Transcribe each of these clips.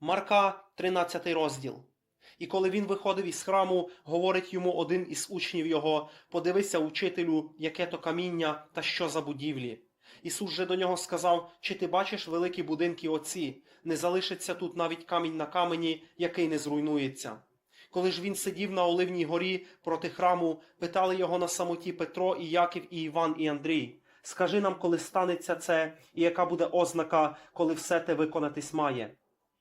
Марка, 13 розділ. І коли він виходив із храму, говорить йому один із учнів його: Подивися, учителю, яке то каміння та що за будівлі. Ісус же до нього сказав: Чи ти бачиш великі будинки оці? Не залишиться тут навіть камінь на камені, який не зруйнується. Коли ж він сидів на Оливній горі проти храму, питали його на самоті Петро і Яків і Іван і Андрій. Скажи нам, коли станеться це, і яка буде ознака, коли все те виконатись має.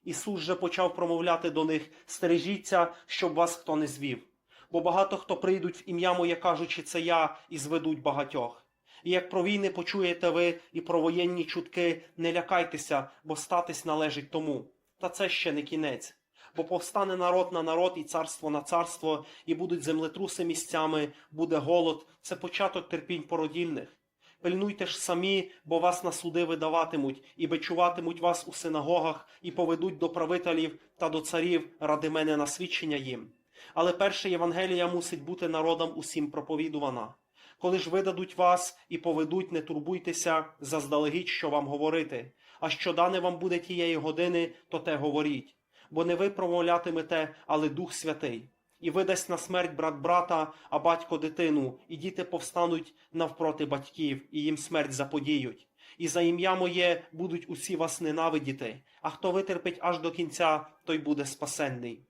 Ісус же почав промовляти до них: стережіться, щоб вас хто не звів. Бо багато хто прийдуть в ім'я моє, кажучи, це я, і зведуть багатьох. І як про війни почуєте ви і про воєнні чутки, не лякайтеся, бо статись належить тому. Та це ще не кінець. Бо повстане народ на народ і царство на царство, і будуть землетруси місцями, буде голод, це початок терпінь породільних. Пильнуйте ж самі, бо вас на суди видаватимуть, і бичуватимуть вас у синагогах, і поведуть до правителів та до царів ради мене на свідчення їм. Але перша Євангелія мусить бути народам усім проповідувана. Коли ж видадуть вас і поведуть, не турбуйтеся заздалегідь, що вам говорити. А що дане вам буде тієї години, то те говоріть. Бо не ви промовлятимете, але Дух Святий. І видасть на смерть брат брата, а батько дитину, і діти повстануть навпроти батьків, і їм смерть заподіють. І за ім'я моє будуть усі вас ненавидіти, а хто витерпить аж до кінця, той буде спасенний.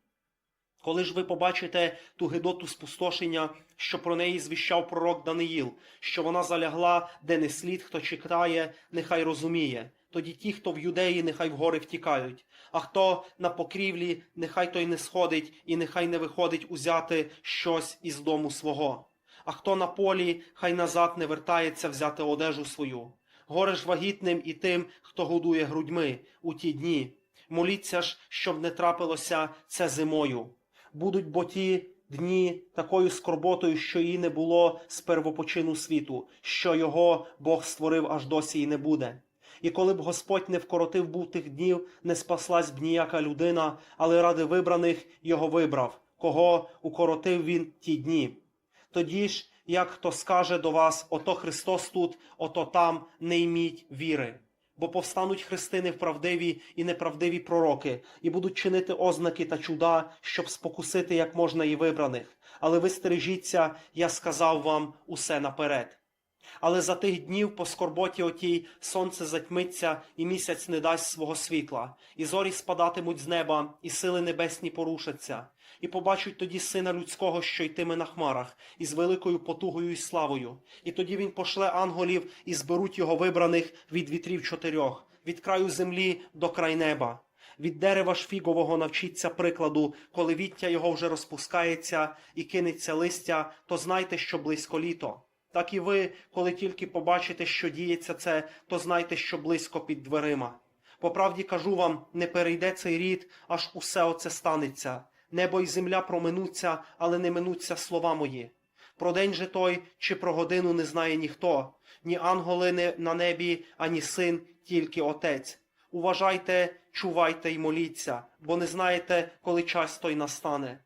Коли ж ви побачите ту гидоту спустошення, що про неї звіщав пророк Даниїл, що вона залягла, де не слід, хто чекає, нехай розуміє. Тоді ті, хто в юдеї, нехай в гори втікають, а хто на покрівлі, нехай той не сходить і нехай не виходить узяти щось із дому свого. А хто на полі, хай назад не вертається взяти одежу свою. Горе ж вагітним і тим, хто годує грудьми у ті дні. Моліться ж, щоб не трапилося це зимою. Будуть бо ті дні такою скорботою, що її не було з первопочину світу, що його Бог створив аж досі і не буде. І коли б Господь не вкоротив був тих днів, не спаслась б ніяка людина, але ради вибраних його вибрав, кого укоротив він ті дні. Тоді ж, як хто скаже до вас, ото Христос тут, ото там, не йміть віри. Бо повстануть христини вправдиві і неправдиві пророки, і будуть чинити ознаки та чуда, щоб спокусити як можна і вибраних. Але ви стережіться, я сказав вам усе наперед. Але за тих днів по скорботі отій сонце затьмиться, і місяць не дасть свого світла, і зорі спадатимуть з неба, і сили небесні порушаться, і побачать тоді сина людського, що йтиме на хмарах, із великою потугою і славою. І тоді він пошле ангелів і зберуть його вибраних від вітрів чотирьох, від краю землі до край неба. Від дерева ж навчіться прикладу, коли віття його вже розпускається і кинеться листя, то знайте, що близько літо. Так і ви, коли тільки побачите, що діється це, то знайте, що близько під дверима. По правді кажу вам, не перейде цей рід, аж усе оце станеться. Небо й земля проминуться, але не минуться слова мої. Про день же той чи про годину не знає ніхто, ні анголи на небі, ані син, тільки отець. Уважайте, чувайте й моліться, бо не знаєте, коли час той настане.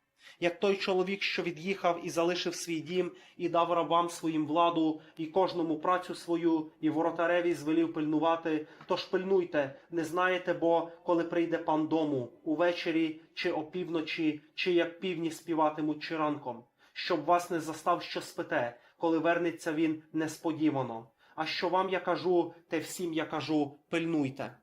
Як той чоловік, що від'їхав і залишив свій дім, і дав рабам своїм владу, і кожному працю свою, і воротареві звелів пильнувати, тож пильнуйте, не знаєте, бо коли прийде пан дому, увечері, чи опівночі, чи як півні співатимуть, чи ранком, щоб вас не застав, що спите, коли вернеться він несподівано. А що вам я кажу, те всім я кажу, пильнуйте.